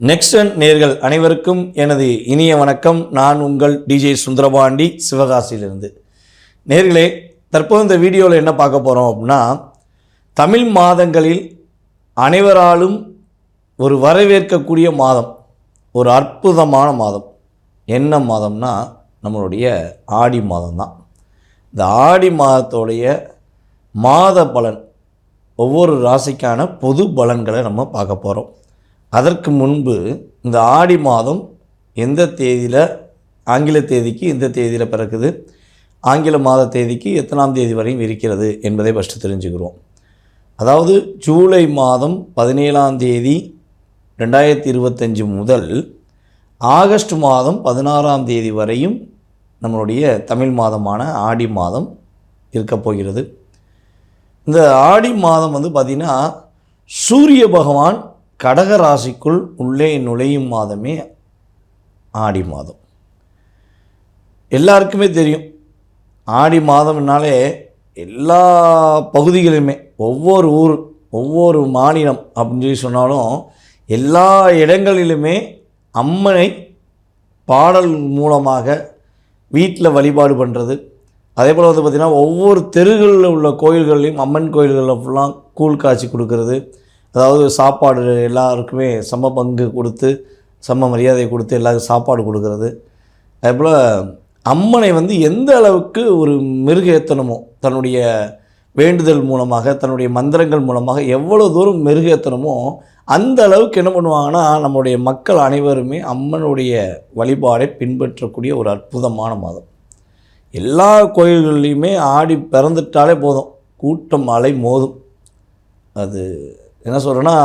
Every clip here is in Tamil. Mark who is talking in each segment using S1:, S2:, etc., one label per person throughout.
S1: நெக்ஸ்ட் நேர்கள் அனைவருக்கும் எனது இனிய வணக்கம். நான் உங்கள் டிஜே சுந்தரபாண்டி சிவகாசியிலிருந்து. நேர்களே தற்போது இந்த வீடியோவில் என்ன பார்க்க போகிறோம் அப்படின்னா தமிழ் மாதங்களில் அனைவராலும் ஒரு வரவேற்கக்கூடிய மாதம் ஒரு அற்புதமான மாதம். என்ன மாதம்னா நம்மளுடைய ஆடி மாதம் தான் இந்த ஆடி மாதத்தோடைய மாத பலன் ஒவ்வொரு ராசிக்கான பொது பலன்களை நம்ம பார்க்க போகிறோம் அதற்கு முன்பு இந்த ஆடி மாதம் எந்த தேதியில் ஆங்கில தேதிக்கு எந்த தேதியில் பிறக்குது? ஆங்கில மாத தேதிக்கு எத்தனாம் தேதி வரையும் இருக்கிறது என்பதை ஃபஸ்ட்டு தெரிஞ்சுக்கிறோம். அதாவது ஜூலை மாதம் பதினேழாம் தேதி ரெண்டாயிரத்தி இருபத்தஞ்சி முதல் ஆகஸ்ட் மாதம் பதினாறாம் தேதி வரையும் நம்மளுடைய தமிழ் மாதமான ஆடி மாதம் இருக்கப் போகிறது. இந்த ஆடி மாதம் வந்து பார்த்திங்கன்னா சூரிய பகவான் கடக ராசிக்குள் உள்ளே நுழையும் மாதமே ஆடி மாதம். எல்லாருக்குமே தெரியும். ஆடி மாதம்னாலே எல்லா பகுதிகளுமே ஒவ்வொரு ஊர் ஒவ்வொரு மாநிலம் அப்படின்னு சொல்லி சொன்னாலும் எல்லா இடங்களிலுமே அம்மனை பாடல் மூலமாக வீட்டில் வழிபாடு பண்ணுறது. அதே போல் வந்து பார்த்திங்கன்னா ஒவ்வொரு தெருகளில் உள்ள கோயில்கள்லையும் அம்மன் கோயில்களில் ஃபுல்லாக கூழ் காய்ச்சி கொடுக்கறது. அதாவது சாப்பாடு எல்லாருக்குமே சம பங்கு கொடுத்து சம மரியாதை கொடுத்து எல்லாருக்கும் சாப்பாடு கொடுக்கறது. அதேபோல் அம்மனை வந்து எந்த அளவுக்கு ஒரு மெருகேற்றணுமோ தன்னுடைய வேண்டுதல் மூலமாக தன்னுடைய மந்திரங்கள் மூலமாக எவ்வளோ தூரம் மெருகேத்தனமோ அந்த அளவுக்கு என்ன பண்ணுவாங்கன்னா நம்முடைய மக்கள் அனைவருமே அம்மனுடைய வழிபாடை பின்பற்றக்கூடிய ஒரு அற்புதமான மாதம். எல்லா கோயில்கள்லேயுமே ஆடி பிறந்துட்டாலே போதும். கூட்டம் அலை மோதும். அது என்ன சொல்கிறேன்னா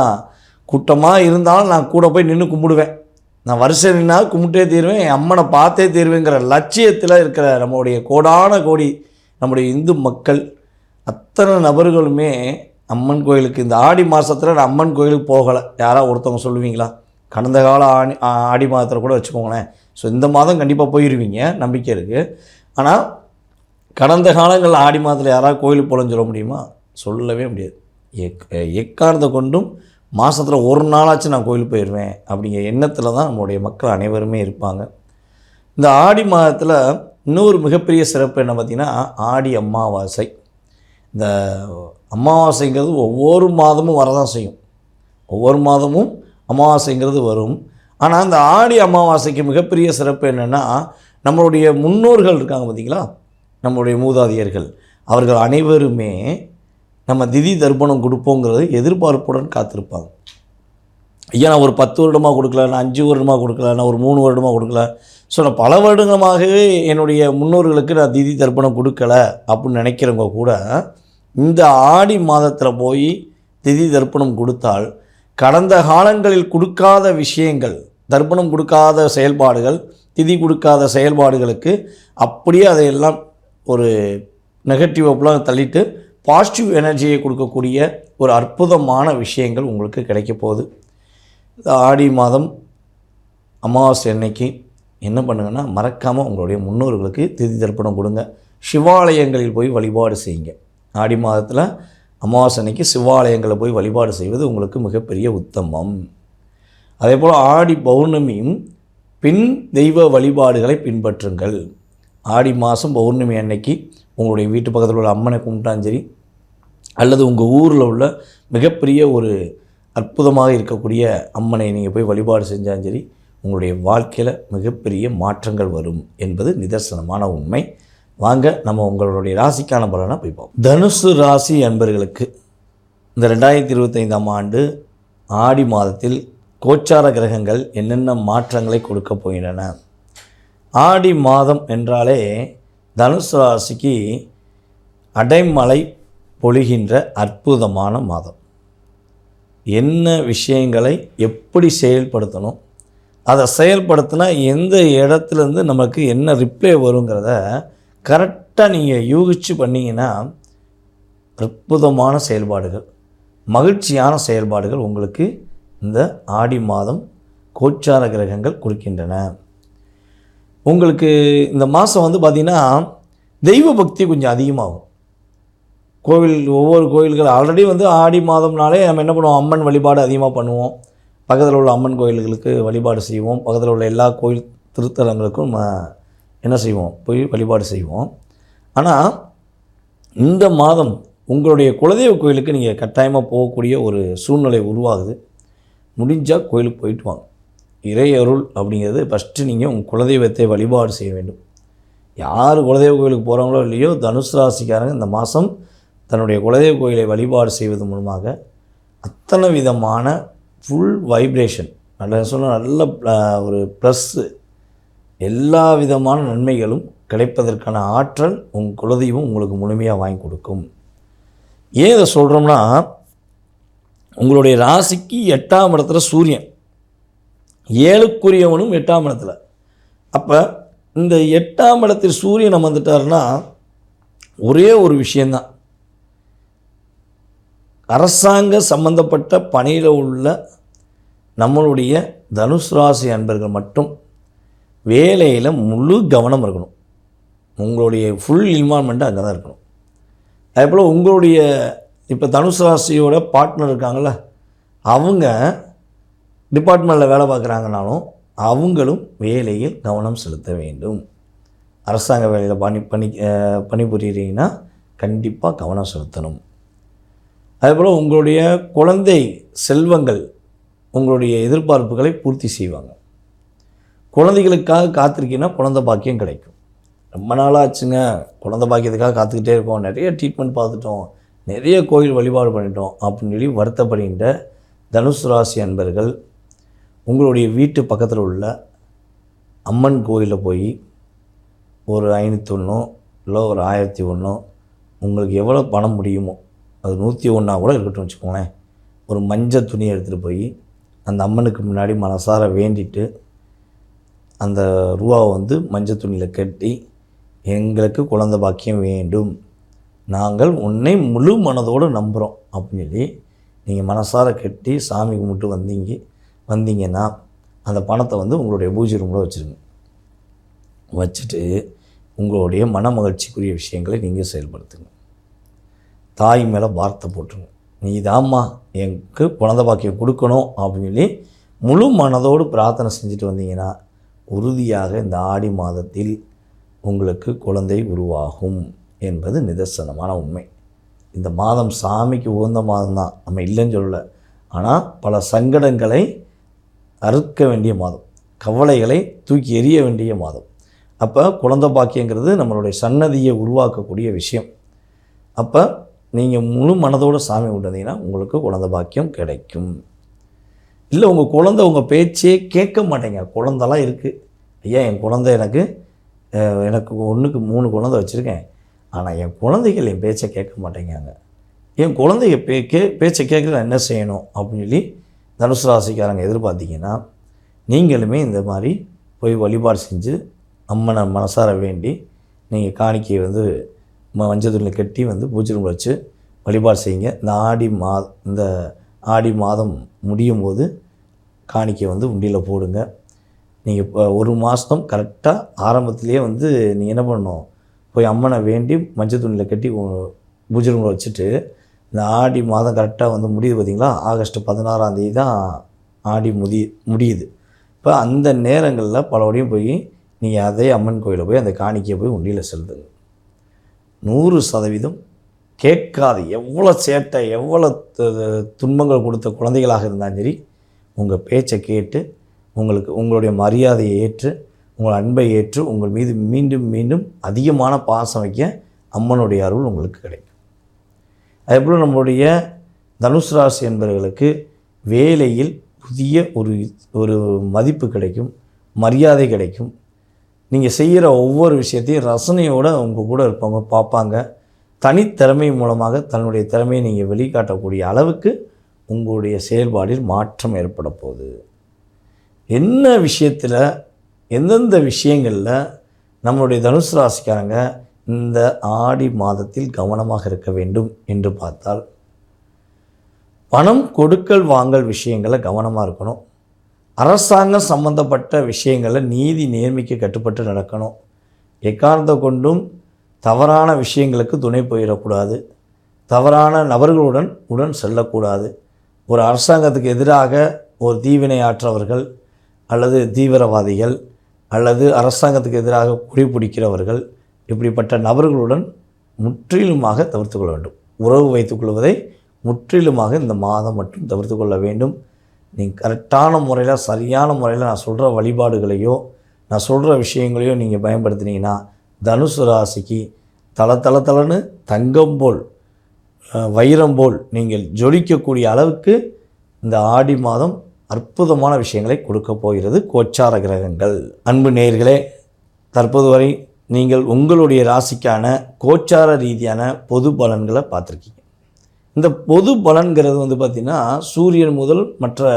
S1: கூட்டமாக இருந்தாலும் நான் கூட போய் நின்று கும்பிடுவேன். நான் வருஷம் நின்னா கும்பிட்டே தீருவேன் என் அம்மனை பார்த்தே தீருவேங்கிற லட்சியத்தில் இருக்கிற நம்மளுடைய கோடான கோடி நம்முடைய இந்து மக்கள் அத்தனை நபர்களுமே அம்மன் கோயிலுக்கு இந்த ஆடி மாதத்தில் நான் அம்மன் கோயிலுக்கு போகலை. யாராவது ஒருத்தவங்க சொல்லுவீங்களா? கடந்த கால ஆடி ஆடி மாதத்தில் கூட வச்சுக்கோங்களேன். ஸோ இந்த மாதம் கண்டிப்பாக போயிடுவீங்க நம்பிக்கை இருக்குது ஆனால் கடந்த காலங்களில் ஆடி மாதத்தில் யாராவது கோயிலுக்கு போகலன்னு சொல்ல முடியுமா? சொல்லவே முடியாது. எக் எக்காரணத்தை கொண்டும் மாதத்தில் ஒரு நாளாச்சும் நான் கோயிலுக்கு போயிடுவேன் அப்படிங்கிற எண்ணத்தில் தான் நம்மளுடைய மக்கள் அனைவருமே இருப்பாங்க. இந்த ஆடி மாதத்தில் இன்னொரு மிகப்பெரிய சிறப்பு என்ன பார்த்திங்கன்னா ஆடி அமாவாசை. இந்த அமாவாசைங்கிறது ஒவ்வொரு மாதமும் வரதான் செய்யும். ஒவ்வொரு மாதமும் அமாவாசைங்கிறது வரும். ஆனால் அந்த ஆடி அமாவாசைக்கு மிகப்பெரிய சிறப்பு என்னென்னா நம்மளுடைய முன்னோர்கள் இருக்காங்க பார்த்தீங்களா? நம்மளுடைய மூதாதையர்கள். அவர்கள் அனைவருமே நம்ம திதி தர்ப்பணம் கொடுப்போங்கிறது எதிர்பார்ப்புடன் காத்திருப்பாங்க. ஐயா நான் ஒரு பத்து வருடமாக கொடுக்கல நான் அஞ்சு வருடமாக கொடுக்கல நான் ஒரு மூணு வருடமாக கொடுக்கல. ஸோ நான் பல வருடமாகவே என்னுடைய முன்னோர்களுக்கு நான் திதி தர்ப்பணம் கொடுக்கல அப்படின்னு நினைக்கிறவங்க கூட இந்த ஆடி மாதத்தில் போய் திதி தர்ப்பணம் கொடுத்தால் கடந்த காலங்களில் கொடுக்காத விஷயங்கள் தர்ப்பணம் கொடுக்காத செயல்பாடுகள் திதி கொடுக்காத செயல்பாடுகளுக்கு அப்படியே அதையெல்லாம் ஒரு நெகட்டிவ் அப்பெல்லாம் தள்ளிட்டு பாசிட்டிவ் எனர்ஜியை கொடுக்கக்கூடிய ஒரு அற்புதமான விஷயங்கள் உங்களுக்கு கிடைக்க போகுது. ஆடி மாதம் அமாவாசை அன்னைக்கு என்ன பண்ணுங்கன்னா மறக்காமல் உங்களுடைய முன்னோர்களுக்கு திதி தர்ப்பணம் கொடுங்க. சிவாலயங்களில் போய் வழிபாடு செய்யுங்க. ஆடி மாதத்தில் அமாவாசை அன்னைக்கு சிவாலயங்களில் போய் வழிபாடு செய்வது உங்களுக்கு மிகப்பெரிய உத்தமம். அதே போல் ஆடி பௌர்ணமியும் பின் தெய்வ வழிபாடுகளை பின்பற்றுங்கள். ஆடி மாதம் பௌர்ணமி அன்னைக்கு உங்களுடைய வீட்டு பக்கத்தில் உள்ள அம்மனை கும்பிட்டாலும் சரி அல்லது உங்கள் ஊரில் உள்ள மிகப்பெரிய ஒரு அற்புதமாக இருக்கக்கூடிய அம்மனை நீங்கள் போய் வழிபாடு செஞ்சாலும் சரி உங்களுடைய வாழ்க்கையில் மிகப்பெரிய மாற்றங்கள் வரும் என்பது நிதர்சனமான உண்மை. வாங்க நம்ம உங்களுடைய ராசிக்கான பலனை போய் பார்ப்போம். தனுசு ராசி அன்பர்களுக்கு இந்த ரெண்டாயிரத்தி இருபத்தைந்தாம் ஆண்டு ஆடி மாதத்தில் கோச்சார கிரகங்கள் என்னென்ன மாற்றங்களை கொடுக்க போகின்றன? ஆடி மாதம் என்றாலே தனுசு ராசிக்கு அடைமலை பொழிகின்ற அற்புதமான மாதம். என்ன விஷயங்களை எப்படி செயல்படுத்தணும் அதை செயல்படுத்தினா எந்த இடத்துலேருந்து நமக்கு என்ன ரிப்ளை வருங்கிறத கரெக்டாக நீங்கள் யூகிச்சு பண்ணிங்கன்னா அற்புதமான செயல்பாடுகள் மகிழ்ச்சியான செயல்பாடுகள் உங்களுக்கு இந்த ஆடி மாதம் கோச்சார கிரகங்கள் கொடுக்கின்றன. உங்களுக்கு இந்த மாதம் வந்து பார்த்திங்கன்னா தெய்வ பக்தி கொஞ்சம் அதிகமாகும். கோவில் ஒவ்வொரு கோயில்கள் ஆல்ரெடி வந்து ஆடி மாதம்னாலே நம்ம என்ன பண்ணுவோம்? அம்மன் வழிபாடு அதிகமாக பண்ணுவோம். பக்கத்தில் உள்ள அம்மன் கோயில்களுக்கு வழிபாடு செய்வோம். பக்கத்தில் உள்ள எல்லா கோயில் திருத்தலங்களுக்கும் நம்ம என்ன செய்வோம்? போய் வழிபாடு செய்வோம். ஆனால் இந்த மாதம் உங்களுடைய குலதெய்வ கோயிலுக்கு நீங்கள் கட்டாயமாக போகக்கூடிய ஒரு சூழ்நிலை உருவாகுது. முடிஞ்சால் கோயிலுக்கு போயிட்டு வாங்க. இறை அருள் அப்படிங்கிறது ஃபஸ்ட்டு நீங்கள் உங்கள் குலதெய்வத்தை வழிபாடு செய்ய வேண்டும். யார் குலதெய்வ கோயிலுக்கு போகிறாங்களோ இல்லையோ தனுசு ராசிக்காரங்க இந்த மாதம் தன்னுடைய குலதெய்வ கோயிலை வழிபாடு செய்வது மூலமாக அத்தனை விதமான ஃபுல் வைப்ரேஷன் நல்ல சொன்ன நல்ல ஒரு ப்ளஸ்ஸு எல்லா விதமான நன்மைகளும் கிடைப்பதற்கான ஆற்றல் உங்கள் குலதெய்வம் உங்களுக்கு முழுமையாக வாங்கி கொடுக்கும். ஏன் இதை சொல்கிறோம்னா உங்களுடைய ராசிக்கு எட்டாம் இடத்துல சூரியன். ஏழுக்குரியவனும் எட்டாம் இடத்துல. அப்போ இந்த எட்டாம் இடத்தில் சூரியன் அமர்ந்துட்டாருன்னா ஒரே ஒரு விஷயந்தான் அரசாங்க சம்பந்தப்பட்ட பணியில் உள்ள நம்மளுடைய தனுஷ் ராசி அன்பர்கள் மட்டும் வேலையில் முழு கவனம் இருக்கணும். உங்களுடைய ஃபுல் இன்வால்மெண்ட்டு அங்கே தான் இருக்கணும். அதே போல் உங்களுடைய இப்போ தனுசு ராசியோட பார்ட்னர் இருக்காங்கள அவங்க டிபார்ட்மெண்ட்டில் வேலை பார்க்குறாங்கனாலும் அவங்களும் வேலையில் கவனம் செலுத்த வேண்டும். அரசாங்க வேலையில் பணி பணி பணிபுரியிறீங்கன்னா கண்டிப்பாக கவனம் செலுத்தணும். அதேபோல் உங்களுடைய குழந்தை செல்வங்கள் உங்களுடைய எதிர்பார்ப்புகளை பூர்த்தி செய்வாங்க. குழந்தைகளுக்காக காத்திருக்கீங்கன்னா குழந்த பாக்கியம் கிடைக்கும். ரொம்ப நாளாச்சுங்க. குழந்தை பாக்கியத்துக்காக காத்துக்கிட்டே இருக்கோம். நிறைய ட்ரீட்மெண்ட் பார்த்துட்டோம். நிறைய கோயில் வழிபாடு பண்ணிட்டோம் அப்படின்னு சொல்லி வருத்தப்படுகின்ற தனுசு ராசி அன்பர்கள் உங்களுடைய வீட்டு பக்கத்தில் உள்ள அம்மன் கோயிலில் போய் ஒரு ஐநூற்றி ஒன்றோ இல்லை ஒரு ஆயிரத்தி ஒன்றோ உங்களுக்கு எவ்வளோ பணம் முடியுமோ அது நூற்றி ஒன்றா கூட இருக்கட்டும் வச்சுக்கோங்களேன். ஒரு மஞ்சள் துணியை எடுத்துகிட்டு போய் அந்த அம்மனுக்கு முன்னாடி மனசார வேண்டிட்டு அந்த ரூபாவை வந்து மஞ்சள் துணியில் கட்டி எங்களுக்கு குழந்த பாக்கியம் வேண்டும். நாங்கள் உன்னை முழு மனதோடு நம்புகிறோம் அப்படின்னு சொல்லி நீங்கள் மனசார கட்டி சாமி கும்பிட்டு வந்தீங்க. வந்தீங்கன்னா அந்த பணத்தை வந்து உங்களுடைய பூஜை ரூமில் வச்சுருங்க. வச்சுட்டு உங்களுடைய மன மகிழ்ச்சிக்குரிய விஷயங்களை நீங்கள் செயல்படுத்துங்க. தாய் மேலே வார்த்தை போட்டுருங்க. நீ தாம்மா எனக்கு குழந்த பாக்கியம் கொடுக்கணும் அப்படின்னு சொல்லி முழு மனதோடு பிரார்த்தனை செஞ்சுட்டு வந்தீங்கன்னா உறுதியாக இந்த ஆடி மாதத்தில் உங்களுக்கு குழந்தை உருவாகும் என்பது நிதர்சனமான உண்மை. இந்த மாதம் சாமிக்கு உகந்த மாதம் தான் நம்ம இல்லைன்னு சொல்லலை. ஆனால் பல சங்கடங்களை அறுக்க வேண்டிய மாதம். கவலைகளை தூக்கி எறிய வேண்டிய மாதம். அப்போ குழந்த பாக்கியங்கிறது நம்மளுடைய சன்னதியை உருவாக்கக்கூடிய விஷயம். அப்போ நீங்கள் முழு மனதோடு சாமி விட்டதீங்கன்னா உங்களுக்கு குழந்த பாக்கியம் கிடைக்கும். இல்லை உங்கள் குழந்தை உங்கள் பேச்சே கேட்க மாட்டேங்க. குழந்தெல்லாம் இருக்குது ஐயா என் குழந்தை எனக்கு எனக்கு ஒன்றுக்கு மூணு குழந்தை வச்சுருக்கேன். ஆனால் என் குழந்தைகள் என் பேச்சை கேட்க மாட்டேங்காங்க என் குழந்தைய பே கே பேச்சை கேட்க நான் என்ன செய்யணும் அப்படின்னு சொல்லி தனுசு ராசிக்காரங்க எதிர்பார்த்தீங்கன்னா நீங்களுமே இந்த மாதிரி போய் வழிபாடு செஞ்சு அம்மனை மனசார வேண்டி நீங்கள் காணிக்கையை வந்து ம- மஞ்சள் துணியில் கட்டி வந்து பூஜை ரூமில் வச்சு வழிபாடு செய்யுங்க. இந்த ஆடி மா இந்த ஆடி மாதம் முடியும் போது காணிக்கை வந்து உண்டியில் போடுங்க. நீங்கள் இப்போ ஒரு மாதம் கரெக்டாக ஆரம்பத்திலேயே வந்து நீங்கள் என்ன பண்ணணும்? போய் அம்மனை வேண்டி மஞ்சள் துணியில் கட்டி பூஜை ரூமில் வச்சுட்டு இந்த ஆடி மாதம் கரெக்டாக வந்து முடியுது பார்த்தீங்களா? ஆகஸ்ட் பதினாறாம் தேதி தான் ஆடி முடி முடியுது. இப்போ அந்த நேரங்களில் பலபடியும் போய் நீங்கள் அதே அம்மன் கோயிலில் போய் அந்த காணிக்கையை போய் உண்டியில் செலுத்துங்க. நூறு சதவீதம் கேட்காது. எவ்வளோ சேட்டை எவ்வளோ துன்பங்கள் கொடுத்த குழந்தைகளாக இருந்தாலும் சரி உங்கள் பேச்சை கேட்டு உங்களுக்கு உங்களுடைய மரியாதையை ஏற்று உங்கள் அன்பை ஏற்று உங்கள் மீது மீண்டும் மீண்டும் அதிகமான பாசம் வைக்க அம்மனுடைய அருள் உங்களுக்கு கிடைக்கும். அதேபோல் நம்மளுடைய தனுசு ராசி என்பவர்களுக்கு வேலையில் புதிய ஒரு ஒரு மதிப்பு கிடைக்கும் மரியாதை கிடைக்கும். நீங்கள் செய்கிற ஒவ்வொரு விஷயத்தையும் ரசனையோடு உங்கள் கூட இருப்பாங்க பார்ப்பாங்க. தனித்திறமை மூலமாக தன்னுடைய திறமையை நீங்கள் வெளிக்காட்டக்கூடிய அளவுக்கு உங்களுடைய செயல்பாடில் மாற்றம் ஏற்பட போகுது. என்ன விஷயத்தில் எந்தெந்த விஷயங்களில் நம்மளுடைய தனுசு ராசிக்காரங்க இந்த ஆடி மாதத்தில் கவனமாக இருக்க வேண்டும் என்று பார்த்தால் பணம் கொடுக்கல் வாங்கல் விஷயங்களில் கவனமாக இருக்கணும். அரசாங்கம் சம்பந்தப்பட்ட விஷயங்களில் நீதி நேர்மைக்கு கட்டுப்பட்டு நடக்கணும். எக்காரணத்தை கொண்டும் தவறான விஷயங்களுக்கு துணை போயிடக்கூடாது. தவறான நபர்களுடன் உடன் செல்லக்கூடாது. ஒரு அரசாங்கத்துக்கு எதிராக ஒரு தீவினை ஆற்றவர்கள் அல்லது தீவிரவாதிகள் அல்லது அரசாங்கத்துக்கு எதிராக குடிபிடிக்கிறவர்கள் இப்படிப்பட்ட நபர்களுடன் முற்றிலுமாக தவிர்த்து கொள்ள வேண்டும். உறவு வைத்துக்கொள்வதை முற்றிலுமாக இந்த மாதம் மட்டும் தவிர்த்து கொள்ள வேண்டும். நீங்கள் கரெக்டான முறையில் சரியான முறையில் நான் சொல்கிற வழிபாடுகளையோ நான் சொல்கிற விஷயங்களையோ நீங்கள் பயன்படுத்தினீங்கன்னா தனுசு ராசிக்கு தள தள தளன்னு தங்கம் போல் வைரம் போல் நீங்கள் ஜொலிக்கக்கூடிய அளவுக்கு இந்த ஆடி மாதம் அற்புதமான விஷயங்களை கொடுக்க போகிறது கோச்சார கிரகங்கள். அன்பு நேயர்களே தற்போது வரை நீங்கள் உங்களுடைய ராசிக்கான கோச்சார ரீதியான பொது பலன்களை பார்த்துருக்கீங்க. இந்த பொது பலன்கிறது வந்து பார்த்திங்கன்னா சூரியன் முதல் மற்ற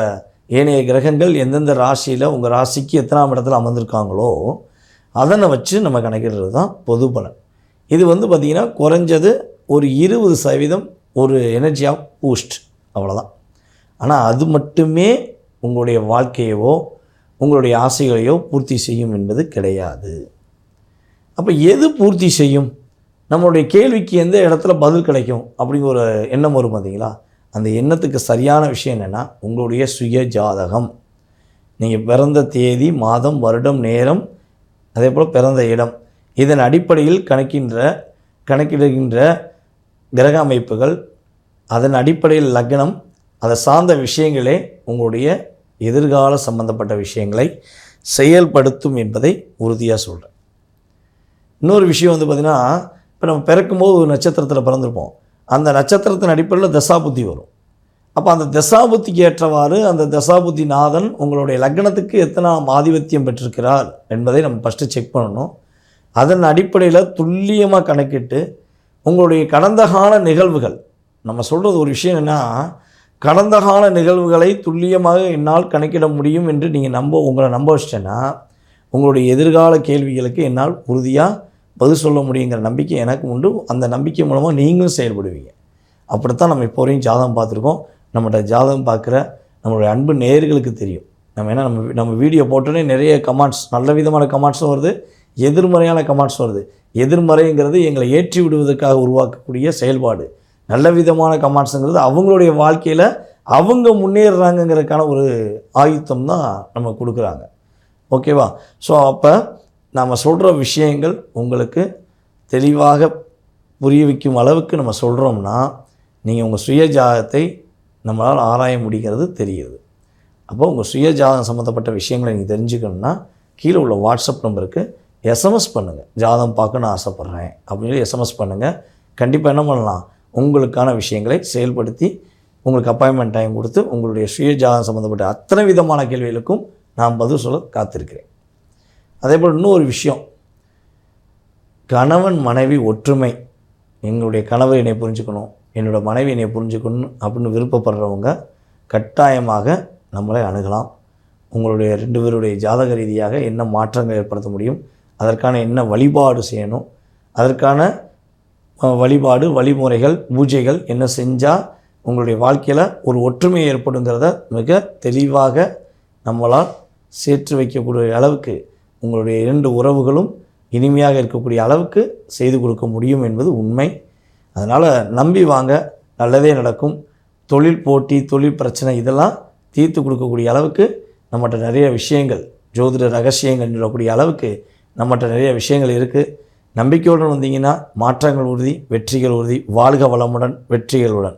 S1: ஏனைய கிரகங்கள் எந்தெந்த ராசியில் உங்கள் ராசிக்கு எத்தனாம் இடத்துல அமர்ந்திருக்காங்களோ அதனை வச்சு நம்ம கணக்கிடுறது தான் பொது பலன். இது வந்து பார்த்திங்கன்னா குறைஞ்சது ஒரு இருபது சதவீதம் ஒரு எனர்ஜியாக பூஸ்ட் அவ்வளோதான் ஆனால் அது மட்டுமே உங்களுடைய வாழ்க்கையவோ உங்களுடைய ஆசைகளையோ பூர்த்தி செய்யும் என்பது கிடையாது. அப்போ எது பூர்த்தி செய்யும்? நம்மளுடைய கேள்விக்கு எந்த இடத்துல பதில் கிடைக்கும்? அப்படிங்கிற ஒரு எண்ணம் வரும் பார்த்தீங்களா அந்த எண்ணத்துக்கு சரியான விஷயம் என்னென்னா உங்களுடைய சுய ஜாதகம். நீங்கள் பிறந்த தேதி மாதம் வருடம் நேரம் அதே போல் பிறந்த இடம். இதன் அடிப்படையில் கணக்கின்ற கணக்கிடுகின்ற கிரக அமைப்புகள் அதன் அடிப்படையில் லக்னம் அதை சார்ந்த விஷயங்களே உங்களுடைய எதிர்கால சம்பந்தப்பட்ட விஷயங்களை செயல்படுத்தும் என்பதை உறுதியாக சொல்கிறேன் இன்னொரு விஷயம் வந்து பார்த்திங்கன்னா இப்போ நம்ம பிறக்கும்போது ஒரு நட்சத்திரத்தில் பிறந்திருப்போம். அந்த நட்சத்திரத்தின் அடிப்படையில் தசாபுத்தி வரும். அப்போ அந்த தசாபுத்திக்கு ஏற்றவாறு அந்த தசாபுத்தி நாதன் உங்களுடைய லக்னத்துக்கு எத்தனாம் ஆதிபத்தியம் பெற்றிருக்கிறார் என்பதை நம்ம ஃபஸ்ட்டு செக் பண்ணணும். அதன் அடிப்படையில் துல்லியமாக கணக்கிட்டு உங்களுடைய கடந்த கால நிகழ்வுகள் நம்ம சொல்கிறது ஒரு விஷயம் என்ன கடந்த கால நிகழ்வுகளை துல்லியமாக என்னால் கணக்கிட முடியும் என்று நீங்கள் நம்ப உங்களை நம்ப வச்சிட்டேன்னா உங்களுடைய எதிர்கால கேள்விகளுக்கு என்னால் உறுதியாக பதில் சொல்ல முடியுங்கிற நம்பிக்கை எனக்கு உண்டு. அந்த நம்பிக்கை மூலமாக நீங்களும் செயல்படுவீங்க. அப்படித்தான் நம்ம இப்போ வரையும் ஜாதகம் பார்த்துருக்கோம். நம்மகிட்ட ஜாதகம் பார்க்குற நம்மளுடைய அன்பு நேர்களுக்கு தெரியும். நம்ம ஏன்னா நம்ம நம்ம வீடியோ போட்டோன்னே நிறைய கமெண்ட்ஸ் நல்ல விதமான கமெண்ட்ஸும் வருது. எதிர்மறையான கமெண்ட்ஸ் வருது. எதிர்மறைங்கிறது எங்களை ஏற்றி விடுவதற்காக உருவாக்கக்கூடிய செயல்பாடு. நல்ல விதமான கமெண்ட்ஸுங்கிறது அவங்களுடைய வாழ்க்கையில் அவங்க முன்னேறுறாங்கங்கிறதுக்கான ஒரு ஆயுத்தம் தான் நம்ம கொடுக்குறாங்க. ஓகேவா? ஸோ அப்போ நாம் சொல்கிற விஷயங்கள் உங்களுக்கு தெளிவாக புரிய வைக்கும் அளவுக்கு நம்ம சொல்கிறோம்னா நீங்கள் உங்கள் சுய ஜாதகத்தை நம்மளால் ஆராய முடிகிறது தெரியுது அப்போ உங்கள் சுய ஜாதகம் சம்மந்தப்பட்ட விஷயங்களை நீங்கள் தெரிஞ்சுக்கணுன்னா கீழே உள்ள வாட்ஸ்அப் நம்பருக்கு எஸ்எம்எஸ் பண்ணுங்கள் ஜாதகம் பார்க்கணும்னு ஆசைப்பட்றேன். அப்படின்னு சொல்லி எஸ்எம்எஸ் பண்ணுங்கள் கண்டிப்பாக என்ன பண்ணலாம்? உங்களுக்கான விஷயங்களை செயல்படுத்தி உங்களுக்கு அப்பாயின்மெண்ட் டைம் கொடுத்து உங்களுடைய சுய ஜாதகம் சம்மந்தப்பட்ட அத்தனை விதமான கேள்விகளுக்கும் நான் பதில் சொல்ல காத்திருக்கிறேன். அதே போல் இன்னொரு விஷயம். கணவன் மனைவி ஒற்றுமை. எங்களுடைய கணவர் என்னை புரிஞ்சுக்கணும் என்னோடய மனைவி என்னை புரிஞ்சுக்கணும் அப்படின்னு விருப்பப்படுறவங்க கட்டாயமாக நம்மளை அணுகலாம். உங்களுடைய ரெண்டு பேருடைய ஜாதக ரீதியாக என்ன மாற்றங்கள் ஏற்படுத்த முடியும் அதற்கான என்ன வழிபாடு செய்யணும் அதற்கான வழிபாடு வழிமுறைகள் பூஜைகள் என்ன செஞ்சால் உங்களுடைய வாழ்க்கையில் ஒரு ஒற்றுமை ஏற்படுங்கிறத மிக தெளிவாக நம்மளால் சேர்த்து வைக்கக்கூடிய அளவுக்கு உங்களுடைய இரண்டு உறவுகளும் இனிமையாக இருக்கக்கூடிய அளவுக்கு செய்து கொடுக்க முடியும் என்பது உண்மை. அதனால் நம்பி வாங்க நல்லதே நடக்கும். தொழில் போட்டி தொழில் பிரச்சனை இதெல்லாம் தீர்த்து கொடுக்கக்கூடிய அளவுக்கு நம்மகிட்ட நிறைய விஷயங்கள் ஜோதிட ரகசியங்கள் சொல்லக்கூடிய அளவுக்கு நம்மகிட்ட நிறைய விஷயங்கள் இருக்குது நம்பிக்கையுடன் வந்தீங்கன்னா மாற்றங்கள் உறுதி வெற்றிகள் உறுதி வாழ்க வளமுடன் வெற்றிகளுடன்.